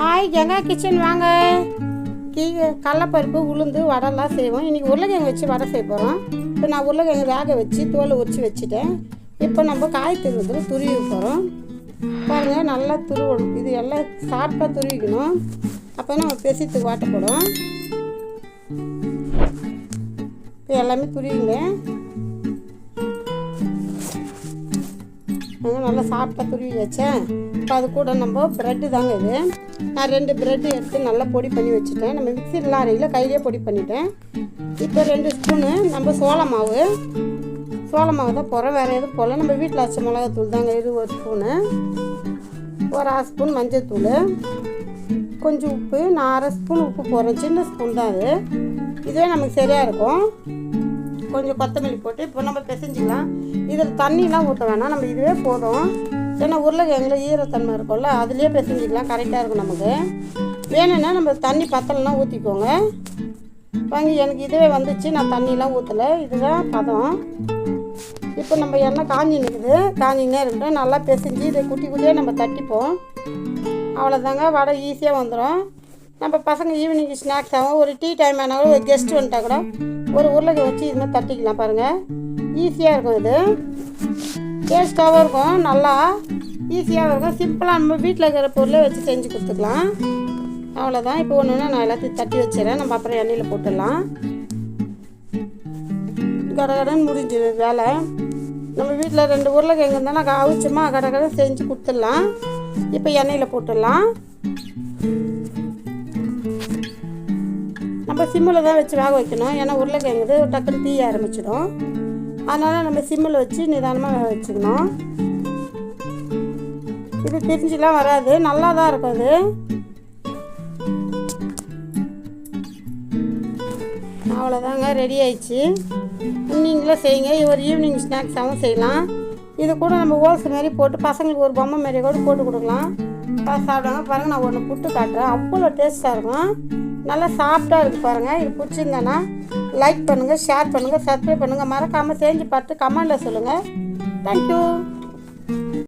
Hi Ganga kitchen வாங்க. கீ கடலப்பருப்பு உளுந்து வடைலாம் செய்வோம். இன்றைக்கி உருளைக்கிழங்கு வச்சு வடை செய்ய போகிறோம் இப்போ நான் உருளைக்கிழங்கு வேக வச்சு தோலை உரிச்சு வச்சுட்டேன். இப்போ நம்ம காய் துருவத்தில் துருவி போகிறோம் பாருங்கள் நல்லா துருவணும். இது எல்லாம் சாப்பிட்டா துருவிக்கணும். அப்போ நம்ம பெசித்துக்கு வாட்டப்படும் இப்போ எல்லாமே துருவிங்க. நல்லா சாப்பிட்டா துருவி வச்சேன் இப்போ அது கூட நம்ம ப்ரெட்டு தாங்க இது. நான் ரெண்டு ப்ரெட்டு எடுத்து நல்லா பொடி பண்ணி வச்சுட்டேன். நம்ம மிக்சிலாம் அரையில் கையிலே பொடி பண்ணிட்டேன். இப்போ ரெண்டு ஸ்பூனு நம்ம சோள மாவு. சோள மாவு தான் போகிறோம் வேறு எதுவும் போகல நம்ம வீட்டில் அரைச்ச மிளகாத்தூள் தாங்க. இது ஒரு ஸ்பூனு ஒரு அரை ஸ்பூன் மஞ்சள்தூள் கொஞ்சம் உப்பு. நான் அரை ஸ்பூன் உப்பு போடுறேன். சின்ன ஸ்பூன் தான் அது. இதுவே நமக்கு சரியாக இருக்கும். கொஞ்சம் கொத்தமல்லி போட்டு இப்போ நம்ம பிசைஞ்சிக்கலாம். இதில் தண்ணிலாம் ஊற்ற வேணாம் நம்ம இதுவே போதும். ஏன்னா உருளைக்கிழங்குல ஈரத்தன்மை இருக்கும்ல அதுலேயே பிசைஞ்சிக்கலாம் கரெக்டாக இருக்கும் நமக்கு. வேணும்னா நம்ம தண்ணி பத்தலைன்னா ஊற்றிக்கோங்க வாங்கி எனக்கு இதுவே வந்துச்சு நான் தண்ணிலாம் ஊற்றலை இதுதான் பதம். இப்போ நம்ம எண்ணெய் காஞ்சி நிற்குது காஞ்சினே இருக்கட்டும் நல்லா பிசைஞ்சு இதை குட்டி குட்டியாக நம்ம தட்டிப்போம். அவ்வளோதாங்க வடை ஈஸியாக வந்துடும் நம்ம பசங்க ஈவினிங் ஸ்நாக்ஸ் ஆகும் ஒரு டீ டைம் ஆனாலும் கூட ஒரு கெஸ்ட் வந்துட்டா கூட ஒரு உருளைக்கிழங்கு வச்சு இது மாதிரி தட்டிக்கலாம் பாருங்கள் ஈஸியாக இருக்கும் இது. டேஸ்ட்டாகவும் இருக்கும். நல்லா ஈஸியாகவும் இருக்கும். சிம்பிளாக நம்ம வீட்டில் இருக்கிற பொருளை வச்சு செஞ்சு கொடுத்துக்கலாம். அவ்வளோதான் இப்போ ஒன்று ஒன்று நான் எல்லாத்தையும் தட்டி வச்சிடறேன். நம்ம அப்புறம் எண்ணெயில் போட்டுடலாம். கடகடன்னு முடிஞ்சுது வேலை. நம்ம வீட்டில் ரெண்டு உருளைக்கிழங்கு இருந்தால் நான் அவிச்சமா கடகடன் செஞ்சு கொடுத்துடலாம். இப்போ எண்ணெயில் போட்டுடலாம். நம்ம சிம்மில் தான் வச்சு வேக வைக்கணும். ஏன்னா உருளைக்கிழங்கு டக்குன்னு தீய ஆரம்பிச்சிடும். அதனால் நம்ம சிம்மில் வச்சு நிதானமாக வேக வச்சுக்கணும். இது பிரிஞ்சுலாம் வராது. நல்லா தான் இருக்கும் அது. அவ்வளோதாங்க ரெடி ஆயிடுச்சு. நீங்களே செய்யுங்க. ஒரு ஈவினிங் ஸ்நாக்ஸாகவும் செய்யலாம். இது கூட நம்ம ஓல்ஸ் மாதிரி போட்டு பசங்களுக்கு ஒரு பொம்மை மாரி கூட போட்டு கொடுக்கலாம். சாப்பிடுவாங்க பாருங்கள் நான் ஒன்று புட்டு காட்டுறேன். அவ்வளோ டேஸ்ட்டாக இருக்கும். நல்லா சாஃப்டாக இருக்குது பாருங்கள் இது பிடிச்சிருந்தேன்னா லைக் பண்ணுங்கள் ஷேர் பண்ணுங்கள் சப்ஸ்கிரைப் பண்ணுங்கள் மறக்காமல் செஞ்சு பார்த்து கமெண்டில் சொல்லுங்கள் தேங்க்யூ